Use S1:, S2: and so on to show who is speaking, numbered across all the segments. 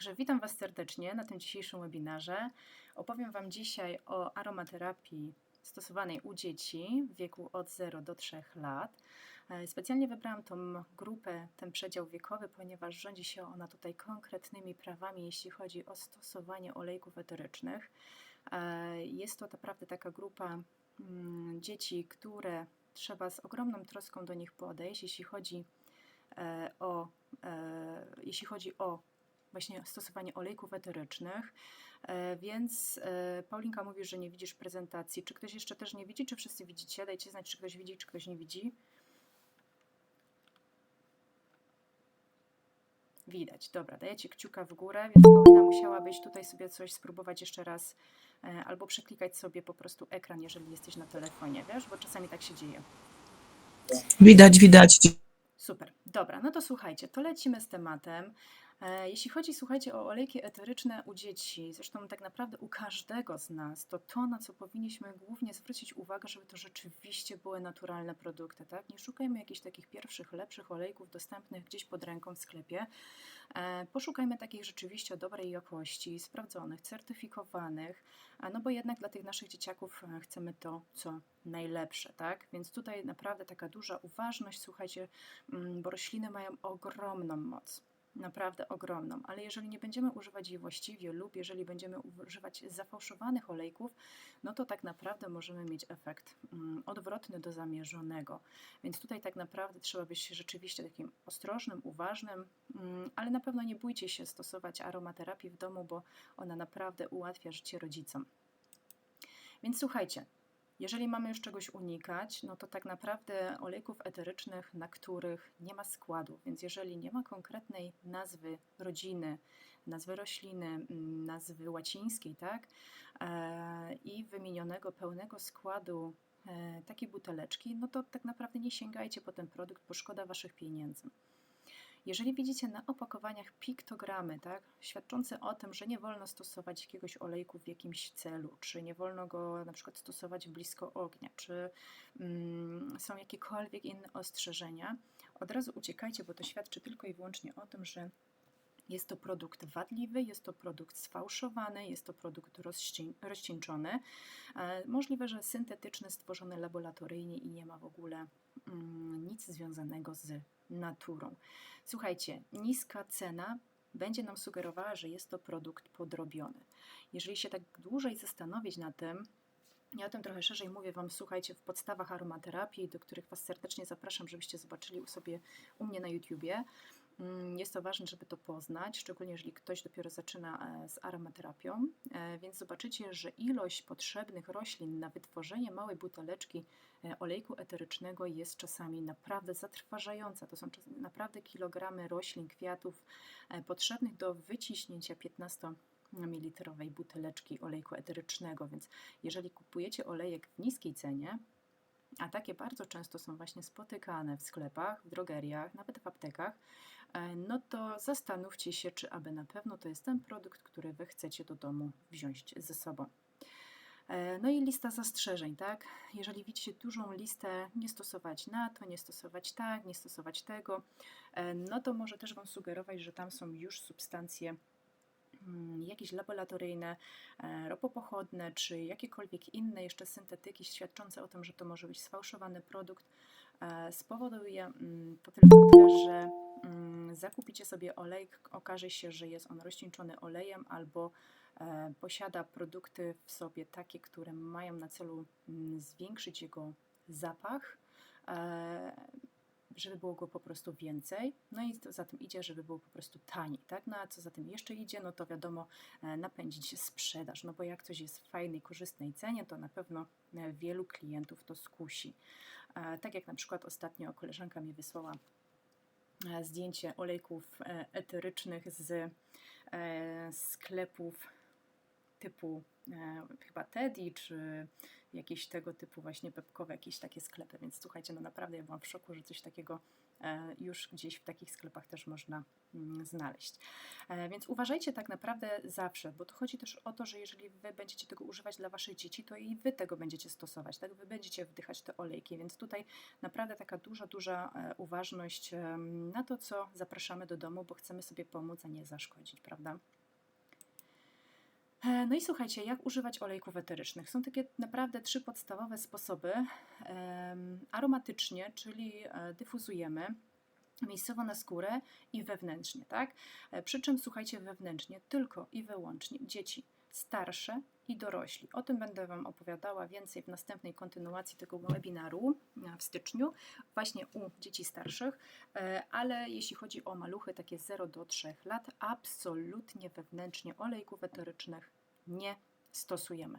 S1: Także witam Was serdecznie na tym dzisiejszym webinarze. Opowiem Wam dzisiaj o aromaterapii stosowanej u dzieci w wieku od 0 do 3 lat. E, specjalnie wybrałam tą grupę, ten przedział wiekowy, ponieważ rządzi się ona tutaj konkretnymi prawami, jeśli chodzi o stosowanie olejków eterycznych. E, jest to naprawdę taka grupa mm, dzieci, które trzeba z ogromną troską do nich podejść, jeśli chodzi e, o, jeśli chodzi o właśnie stosowanie olejków eterycznych. E, więc e, Paulinka mówi, że nie widzisz prezentacji. Czy ktoś jeszcze też nie widzi, czy wszyscy widzicie? Dajcie znać, czy ktoś widzi, czy ktoś nie widzi. Widać, dobra, dajecie kciuka w górę, więc Paulina musiałabyś tutaj sobie coś spróbować jeszcze raz, e, albo przeklikać sobie po prostu ekran, jeżeli jesteś na telefonie, wiesz, bo czasami tak się dzieje.
S2: Widać, widać.
S1: Super, dobra, no to słuchajcie, to lecimy z tematem. E, jeśli chodzi, słuchajcie, o olejki eteryczne u dzieci, zresztą tak naprawdę u każdego z nas, to to, na co powinniśmy głównie zwrócić uwagę, żeby to rzeczywiście były naturalne produkty, tak? Nie szukajmy jakichś takich pierwszych, lepszych olejków dostępnych gdzieś pod ręką w sklepie. E, poszukajmy takich rzeczywiście o dobrej jakości, sprawdzonych, certyfikowanych, no bo jednak dla tych naszych dzieciaków e, chcemy to, co najlepsze, tak? Więc tutaj naprawdę taka duża uważność, słuchajcie, mm, bo rośliny mają ogromną moc naprawdę ogromną, ale jeżeli nie będziemy używać jej właściwie lub jeżeli będziemy używać zafałszowanych olejków, no to tak naprawdę możemy mieć efekt mm, odwrotny do zamierzonego. Więc tutaj tak naprawdę trzeba być rzeczywiście takim ostrożnym, uważnym, mm, ale na pewno nie bójcie się stosować aromaterapii w domu, bo ona naprawdę ułatwia życie rodzicom. Więc słuchajcie, jeżeli mamy już czegoś unikać, no to tak naprawdę olejków eterycznych, na których nie ma składu, więc jeżeli nie ma konkretnej nazwy rodziny, nazwy rośliny, mm, nazwy łacińskiej, tak, e, i wymienionego pełnego składu e, takiej buteleczki, no to tak naprawdę nie sięgajcie po ten produkt, bo szkoda waszych pieniędzy. Jeżeli widzicie na opakowaniach piktogramy, tak, świadczące o tym, że nie wolno stosować jakiegoś olejku w jakimś celu, czy nie wolno go na przykład stosować blisko ognia, czy mm, są jakiekolwiek inne ostrzeżenia, od razu uciekajcie, bo to świadczy tylko i wyłącznie o tym, że jest to produkt wadliwy, jest to produkt sfałszowany, jest to produkt rozcieńczony. E, możliwe, że syntetyczny, stworzony laboratoryjnie i nie ma w ogóle mm, nic związanego z naturą. Słuchajcie, niska cena będzie nam sugerowała, że jest to produkt podrobiony. Jeżeli się tak dłużej zastanowić na tym, ja o tym trochę szerzej mówię Wam, słuchajcie, w podstawach aromaterapii, do których Was serdecznie zapraszam, żebyście zobaczyli u sobie u mnie na YouTubie. Mm, jest to ważne, żeby to poznać, szczególnie jeżeli ktoś dopiero zaczyna e, z aromaterapią, e, więc zobaczycie, że ilość potrzebnych roślin na wytworzenie małej buteleczki e, olejku eterycznego jest czasami naprawdę zatrważająca. To są naprawdę kilogramy roślin, kwiatów potrzebnych do wyciśnięcia 15 mililitrowej buteleczki olejku eterycznego, więc jeżeli kupujecie olejek w niskiej cenie, a takie bardzo często są właśnie spotykane w sklepach, w drogeriach, nawet w aptekach, no to zastanówcie się, czy aby na pewno to jest ten produkt, który Wy chcecie do domu wziąć ze sobą. E, no i lista zastrzeżeń, tak? Jeżeli widzicie dużą listę, nie stosować na to, nie stosować tak, nie stosować tego, e, no to może też Wam sugerować, że tam są już substancje Mm, jakieś laboratoryjne, e, ropopochodne, czy jakiekolwiek inne jeszcze syntetyki świadczące o tym, że to może być sfałszowany produkt, e, spowoduje mm, to tylko że zakupicie sobie olej, okaże się, że jest on rozcieńczony olejem albo e, posiada produkty w sobie takie, które mają na celu zwiększyć jego zapach żeby było go po prostu więcej, no i za tym idzie, żeby było po prostu taniej, tak? No a co za tym jeszcze idzie, no to wiadomo, e, napędzić sprzedaż, no bo jak coś jest w fajnej, korzystnej cenie, to na pewno e, wielu klientów to skusi. E, tak jak na przykład ostatnio koleżanka mi wysłała zdjęcie olejków eterycznych z sklepów typu chyba Teddy czy jakieś tego typu właśnie pepkowe, jakieś takie sklepy, więc słuchajcie, no naprawdę ja byłam w szoku, że coś takiego e, już gdzieś w takich sklepach też można mm, znaleźć. E, Więc uważajcie tak naprawdę zawsze, bo to chodzi też o to, że jeżeli wy będziecie tego używać dla waszych dzieci, to i wy tego będziecie stosować, tak? Wy będziecie wdychać te olejki, więc tutaj naprawdę taka duża, duża e, uważność na to, co zapraszamy do domu, bo chcemy sobie pomóc, a nie zaszkodzić, prawda? E, No i słuchajcie, jak używać olejków eterycznych? Są takie naprawdę trzy podstawowe sposoby. Aromatycznie, czyli e, dyfuzujemy miejscowo na skórę i wewnętrznie, tak? E, Przy czym słuchajcie, wewnętrznie tylko i wyłącznie dzieci starsze i dorośli. O tym będę Wam opowiadała więcej w następnej kontynuacji tego webinaru e, w styczniu, właśnie u dzieci starszych, E, ale jeśli chodzi o maluchy takie 0 do 3 lat, absolutnie wewnętrznie olejków eterycznych nie stosujemy.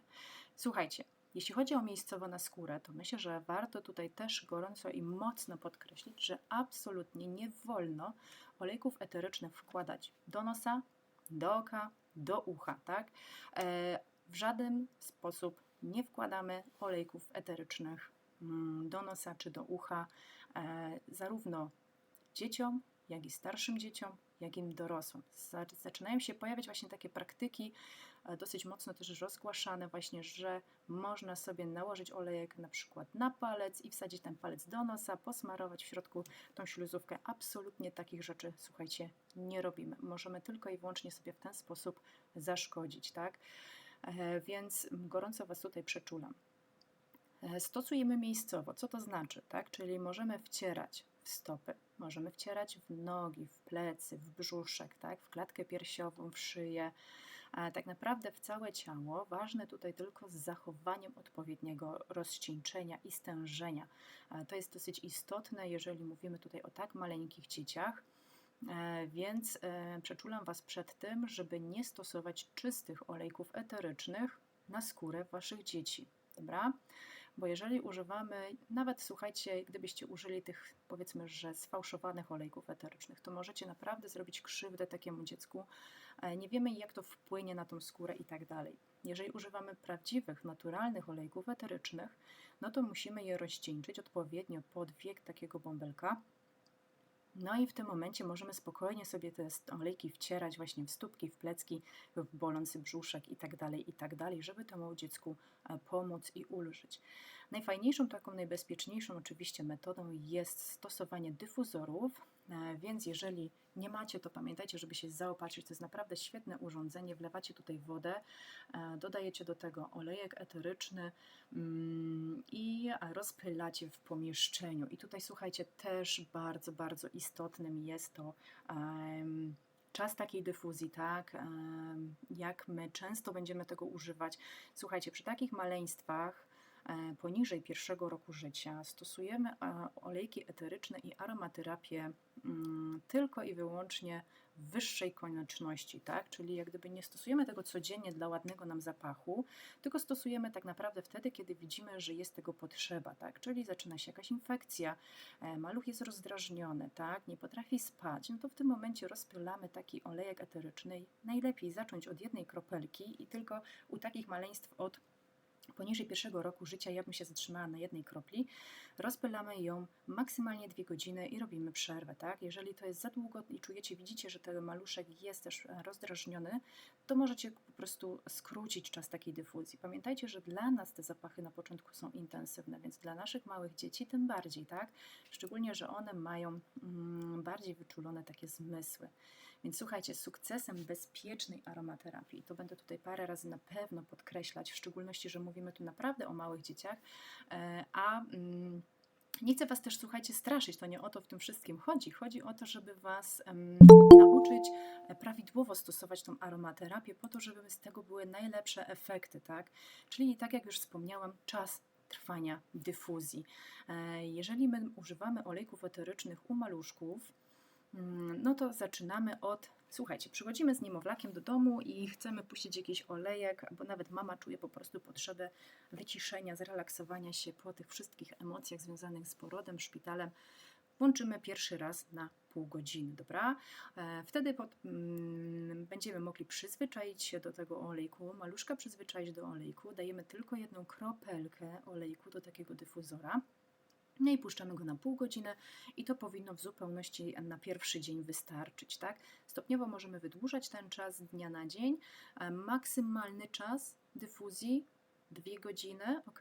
S1: Słuchajcie, jeśli chodzi o miejscowo na skórę, to myślę, że warto tutaj też gorąco i mocno podkreślić, że absolutnie nie wolno olejków eterycznych wkładać do nosa, do oka, do ucha, tak? W żaden sposób nie wkładamy olejków eterycznych mm, do nosa czy do ucha, e, zarówno dzieciom, jak i starszym dzieciom, jak i dorosłym. Za- Zaczynają się pojawiać właśnie takie praktyki, e, dosyć mocno też rozgłaszane właśnie, że można sobie nałożyć olejek na przykład na palec i wsadzić ten palec do nosa, posmarować w środku tą śluzówkę. Absolutnie takich rzeczy, słuchajcie, nie robimy. Możemy tylko i wyłącznie sobie w ten sposób zaszkodzić, tak? E, Więc gorąco Was tutaj przeczulam. E, Stosujemy miejscowo. Co to znaczy? Tak? Czyli możemy wcierać w stopy, możemy wcierać w nogi, w plecy, w brzuszek, tak? w klatkę piersiową, w szyję, a tak naprawdę w całe ciało. Ważne tutaj tylko z zachowaniem odpowiedniego rozcieńczenia i stężenia. A To jest dosyć istotne, jeżeli mówimy tutaj o tak maleńkich dzieciach. E, Więc e, przeczulam Was przed tym, żeby nie stosować czystych olejków eterycznych na skórę Waszych dzieci. Dobra? Bo jeżeli używamy, nawet słuchajcie, gdybyście użyli tych powiedzmy, że sfałszowanych olejków eterycznych, to możecie naprawdę zrobić krzywdę takiemu dziecku. E, Nie wiemy, jak to wpłynie na tą skórę i tak dalej. Jeżeli używamy prawdziwych, naturalnych olejków eterycznych, no to musimy je rozcieńczyć odpowiednio pod wiek takiego bąbelka. No i w tym momencie możemy spokojnie sobie te olejki wcierać właśnie w stópki, w plecki, w bolący brzuszek i tak dalej, i tak żeby temu dziecku e, pomóc i ulżyć. Najfajniejszą, taką najbezpieczniejszą oczywiście metodą jest stosowanie dyfuzorów, więc jeżeli nie macie, to pamiętajcie, żeby się zaopatrzyć. To jest naprawdę świetne urządzenie. Wlewacie tutaj wodę, e, dodajecie do tego olejek eteryczny mm, i rozpylacie w pomieszczeniu. I tutaj słuchajcie, też bardzo, bardzo istotnym jest to. Czas takiej dyfuzji, tak? Jak my często będziemy tego używać. Słuchajcie, przy takich maleństwach e, poniżej pierwszego roku życia stosujemy e, olejki eteryczne i aromaterapię mm, tylko i wyłącznie w wyższej konieczności, tak? Czyli jak gdyby nie stosujemy tego codziennie dla ładnego nam zapachu, tylko stosujemy tak naprawdę wtedy, kiedy widzimy, że jest tego potrzeba, tak? Czyli zaczyna się jakaś infekcja, e, maluch jest rozdrażniony, tak? Nie potrafi spać, no to w tym momencie rozpylamy taki olejek eteryczny. Najlepiej zacząć od jednej kropelki i tylko u takich maleństw od poniżej pierwszego roku życia ja bym się zatrzymała na jednej kropli. Rozpylamy ją maksymalnie dwie godziny i robimy przerwę, tak? Jeżeli to jest za długo i czujecie, widzicie, że ten maluszek jest też e, rozdrażniony, to możecie po prostu skrócić czas takiej dyfuzji. Pamiętajcie, że dla nas te zapachy na początku są intensywne, więc dla naszych małych dzieci tym bardziej, tak? Szczególnie, że one mają mm, bardziej wyczulone takie zmysły. Więc słuchajcie, sukcesem bezpiecznej aromaterapii, to będę tutaj parę razy na pewno podkreślać, w szczególności, że mówimy tu naprawdę o małych dzieciach, e, a mm, nie chcę Was też, słuchajcie, straszyć, to nie o to w tym wszystkim chodzi. Chodzi o to, żeby Was em, nauczyć e, prawidłowo stosować tą aromaterapię po to, żeby z tego były najlepsze efekty, tak? Czyli tak jak już wspomniałam, czas trwania dyfuzji. E, Jeżeli my używamy olejków eterycznych u maluszków, no to zaczynamy od. Słuchajcie, przychodzimy z niemowlakiem do domu i chcemy puścić jakiś olejek, bo nawet mama czuje po prostu potrzebę wyciszenia, zrelaksowania się po tych wszystkich emocjach związanych z porodem, szpitalem. Włączymy pierwszy raz na pół godziny, dobra? E, Wtedy pod, mm, będziemy mogli przyzwyczaić się do tego olejku, maluszka przyzwyczaić do olejku. Dajemy tylko jedną kropelkę olejku do takiego dyfuzora. No i puszczamy go na pół godziny i to powinno w zupełności na pierwszy dzień wystarczyć, tak? Stopniowo możemy wydłużać ten czas z dnia na dzień. E, Maksymalny czas dyfuzji dwie godziny, ok?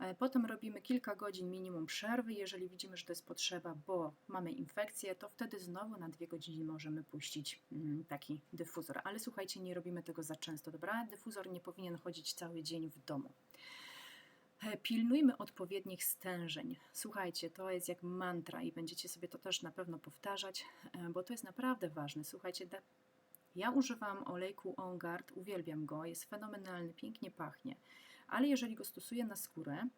S1: E, Potem robimy kilka godzin minimum przerwy, jeżeli widzimy, że to jest potrzeba, bo mamy infekcję, to wtedy znowu na dwie godziny możemy puścić mm, taki dyfuzor. Ale słuchajcie, nie robimy tego za często, dobra? Dyfuzor nie powinien chodzić cały dzień w domu. E, Pilnujmy odpowiednich stężeń. Słuchajcie, to jest jak mantra i będziecie sobie to też na pewno powtarzać, e, bo to jest naprawdę ważne. Słuchajcie, ja używam olejku On Guard, uwielbiam go, jest fenomenalny, pięknie pachnie, ale jeżeli go stosuję na skórę,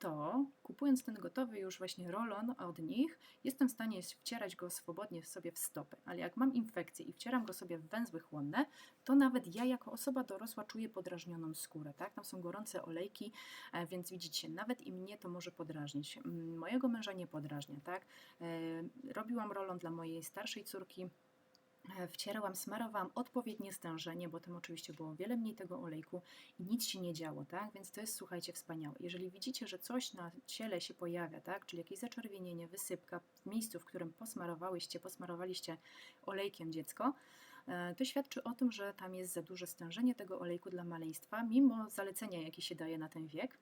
S1: to kupując ten gotowy już właśnie rolon od nich, jestem w stanie wcierać go swobodnie sobie w stopy. Ale jak mam infekcję i wcieram go sobie w węzły chłonne, to nawet ja jako osoba dorosła czuję podrażnioną skórę. Tak? Tam są gorące olejki, e, więc widzicie, nawet i mnie to może podrażnić. Mm, Mojego męża nie podrażnia. Tak? E, Robiłam rolon dla mojej starszej córki. Wcierałam, smarowałam odpowiednie stężenie, bo tam oczywiście było wiele mniej tego olejku i nic się nie działo, tak? Więc to jest, słuchajcie, wspaniałe. Jeżeli widzicie, że coś na ciele się pojawia, tak? Czyli jakieś zaczerwienienie, wysypka w miejscu, w którym posmarowałyście, posmarowaliście olejkiem dziecko, e, to świadczy o tym, że tam jest za duże stężenie tego olejku dla maleństwa, mimo zalecenia, jakie się daje na ten wiek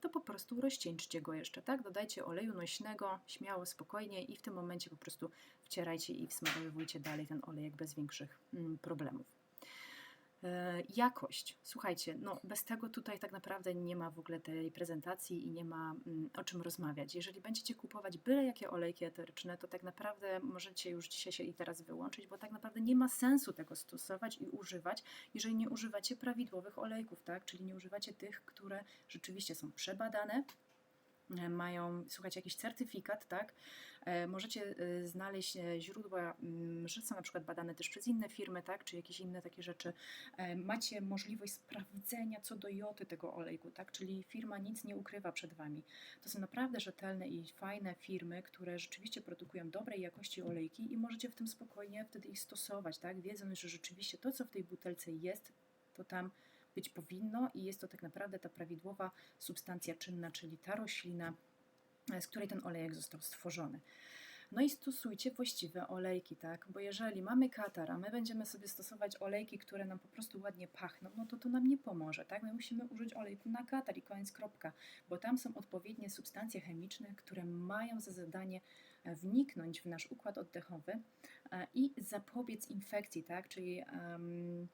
S1: to po prostu rozcieńczcie go jeszcze, tak? Dodajcie oleju nośnego, śmiało, spokojnie i w tym momencie po prostu wcierajcie i wsmarowujcie dalej ten olejek bez większych mm, problemów. E, Jakość. Słuchajcie, no bez tego tutaj tak naprawdę nie ma w ogóle tej prezentacji i nie ma mm, o czym rozmawiać. Jeżeli będziecie kupować byle jakie olejki eteryczne, to tak naprawdę możecie już dzisiaj się i teraz wyłączyć, bo tak naprawdę nie ma sensu tego stosować i używać, jeżeli nie używacie prawidłowych olejków, tak? Czyli nie używacie tych, które rzeczywiście są przebadane, e, mają, słuchajcie, jakiś certyfikat, tak? E, Możecie e, znaleźć e, źródła, mm, że są na przykład badane też przez inne firmy, tak? Czy jakieś inne takie rzeczy. Macie możliwość sprawdzenia co do joty tego olejku, tak? Czyli firma nic nie ukrywa przed Wami. To są naprawdę rzetelne i fajne firmy, które rzeczywiście produkują dobrej jakości olejki i możecie w tym spokojnie wtedy ich stosować, tak? Wiedząc, że rzeczywiście to, co w tej butelce jest, to tam być powinno i jest to tak naprawdę ta prawidłowa substancja czynna, czyli ta roślina, z której ten olejek został stworzony. No i stosujcie właściwe olejki, tak? Bo jeżeli mamy katar, a my będziemy sobie stosować olejki, które nam po prostu ładnie pachną, no to to nam nie pomoże, tak? My musimy użyć olejku na katar i koniec kropka, bo tam są odpowiednie substancje chemiczne, które mają za zadanie e, wniknąć w nasz układ oddechowy e, i zapobiec infekcji, tak? Czyli em,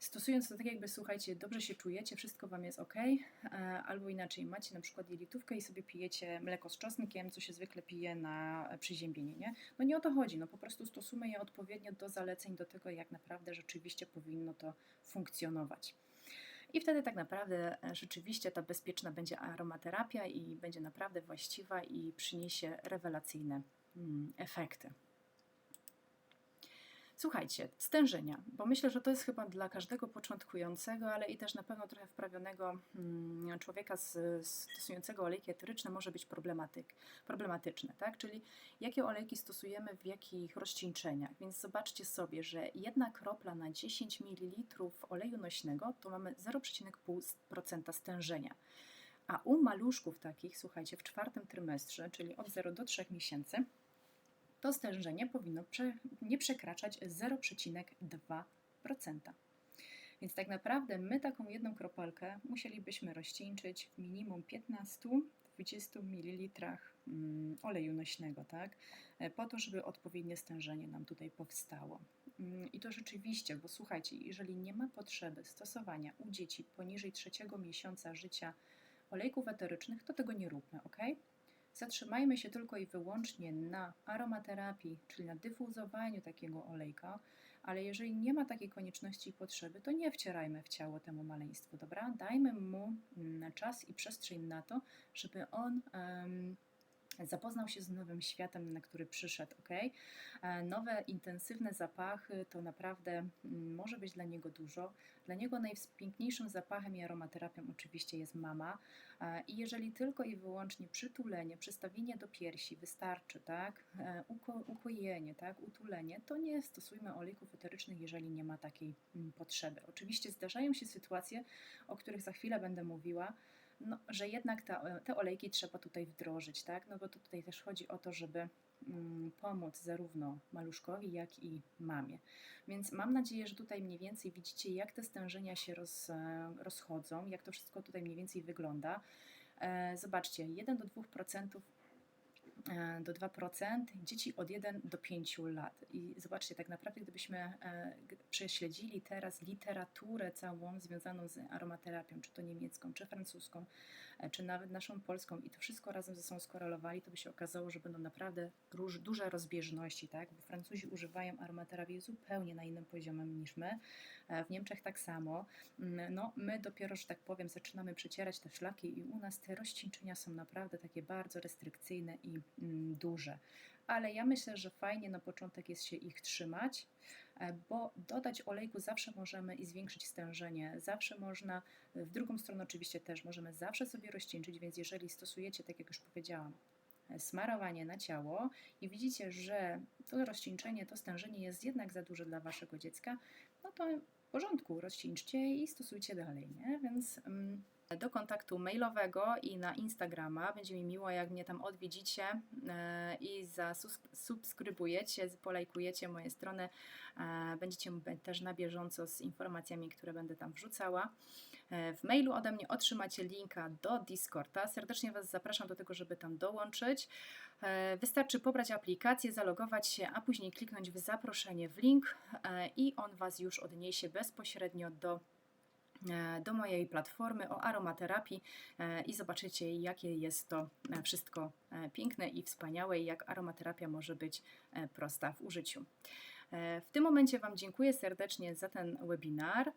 S1: Stosując to tak jakby, słuchajcie, dobrze się czujecie, wszystko Wam jest ok, albo inaczej, macie na przykład jelitówkę i sobie pijecie mleko z czosnkiem, co się zwykle pije na przeziębienie, nie? No nie o to chodzi, no po prostu stosujmy je odpowiednio do zaleceń, do tego, jak naprawdę rzeczywiście powinno to funkcjonować. I wtedy tak naprawdę e, rzeczywiście ta bezpieczna będzie aromaterapia i będzie naprawdę właściwa i przyniesie rewelacyjne mm, efekty. Słuchajcie, stężenia, bo myślę, że to jest chyba dla każdego początkującego, ale i też na pewno trochę wprawionego mm, człowieka z- stosującego olejki eteryczne może być problematyk, problematyczne, tak? Czyli jakie olejki stosujemy w jakich rozcieńczeniach. Więc zobaczcie sobie, że jedna kropla na 10 ml oleju nośnego to mamy 0,5% stężenia. A u maluszków takich, słuchajcie, w czwartym trymestrze, czyli od 0 do 3 miesięcy, to stężenie powinno prze, nie przekraczać 0,2%. Więc tak naprawdę my taką jedną kropelkę musielibyśmy rozcieńczyć w minimum 15-20 ml mm, oleju nośnego, tak? E, Po to, żeby odpowiednie stężenie nam tutaj powstało. Mm, I to rzeczywiście, bo słuchajcie, jeżeli nie ma potrzeby stosowania u dzieci poniżej trzeciego miesiąca życia olejków eterycznych, to tego nie róbmy, ok? Zatrzymajmy się tylko i wyłącznie na aromaterapii, czyli na dyfuzowaniu takiego olejka, ale jeżeli nie ma takiej konieczności i potrzeby, to nie wcierajmy w ciało temu maleństwu, dobra? Dajmy mu mm, czas i przestrzeń na to, żeby on zapoznał się z nowym światem, na który przyszedł, ok? E, Nowe, intensywne zapachy to naprawdę mm, może być dla niego dużo. Dla niego najpiękniejszym zapachem i aromaterapią oczywiście jest mama. E, I jeżeli tylko i wyłącznie przytulenie, przystawienie do piersi wystarczy, tak? E, Uko, ukojenie, tak? Utulenie, to nie stosujmy olejków eterycznych, jeżeli nie ma takiej mm, potrzeby. Oczywiście zdarzają się sytuacje, o których za chwilę będę mówiła, no, że jednak te olejki trzeba tutaj wdrożyć, tak? No bo to tutaj też chodzi o to, żeby mm, pomóc zarówno maluszkowi, jak i mamie. Więc mam nadzieję, że tutaj mniej więcej widzicie, jak te stężenia się roz, e, rozchodzą, jak to wszystko tutaj mniej więcej wygląda. E, Zobaczcie, 1 do 2% e, do 2% dzieci od 1 do 5 lat. I zobaczcie, tak naprawdę, gdybyśmy e, prześledzili teraz literaturę całą związaną z aromaterapią, czy to niemiecką, czy francuską, e, czy nawet naszą polską, i to wszystko razem ze sobą skorelowali, to by się okazało, że będą naprawdę róż, duże rozbieżności, tak? Bo Francuzi używają aromaterapii zupełnie na innym poziomie niż my. E, W Niemczech tak samo. Mm, No, my dopiero, że tak powiem, zaczynamy przecierać te szlaki i u nas te rozcieńczenia są naprawdę takie bardzo restrykcyjne i mm, duże. Ale ja myślę, że fajnie na początek jest się ich trzymać, e, bo dodać olejku zawsze możemy i zwiększyć stężenie. Zawsze można, w drugą stronę oczywiście też możemy zawsze sobie rozcieńczyć, więc jeżeli stosujecie, tak jak już powiedziałam, e, smarowanie na ciało i widzicie, że to rozcieńczenie, to stężenie jest jednak za duże dla waszego dziecka, no to porządku, rozcieńczcie i stosujcie dalej, nie? Więc mm, do kontaktu mailowego i na Instagrama. Będzie mi miło, jak mnie tam odwiedzicie e, i zasubskrybujecie, polajkujecie moje strony. E, będziecie też na bieżąco z informacjami, które będę tam wrzucała. E, w mailu ode mnie otrzymacie linka do Discorda. Serdecznie Was zapraszam do tego, żeby tam dołączyć. Wystarczy pobrać aplikację, zalogować się, a później kliknąć w zaproszenie w link i on Was już odniesie bezpośrednio do, do mojej platformy o aromaterapii e, i zobaczycie, jakie jest to e, wszystko e, piękne i wspaniałe i jak aromaterapia może być e, prosta w użyciu. E, W tym momencie Wam dziękuję serdecznie za ten webinar.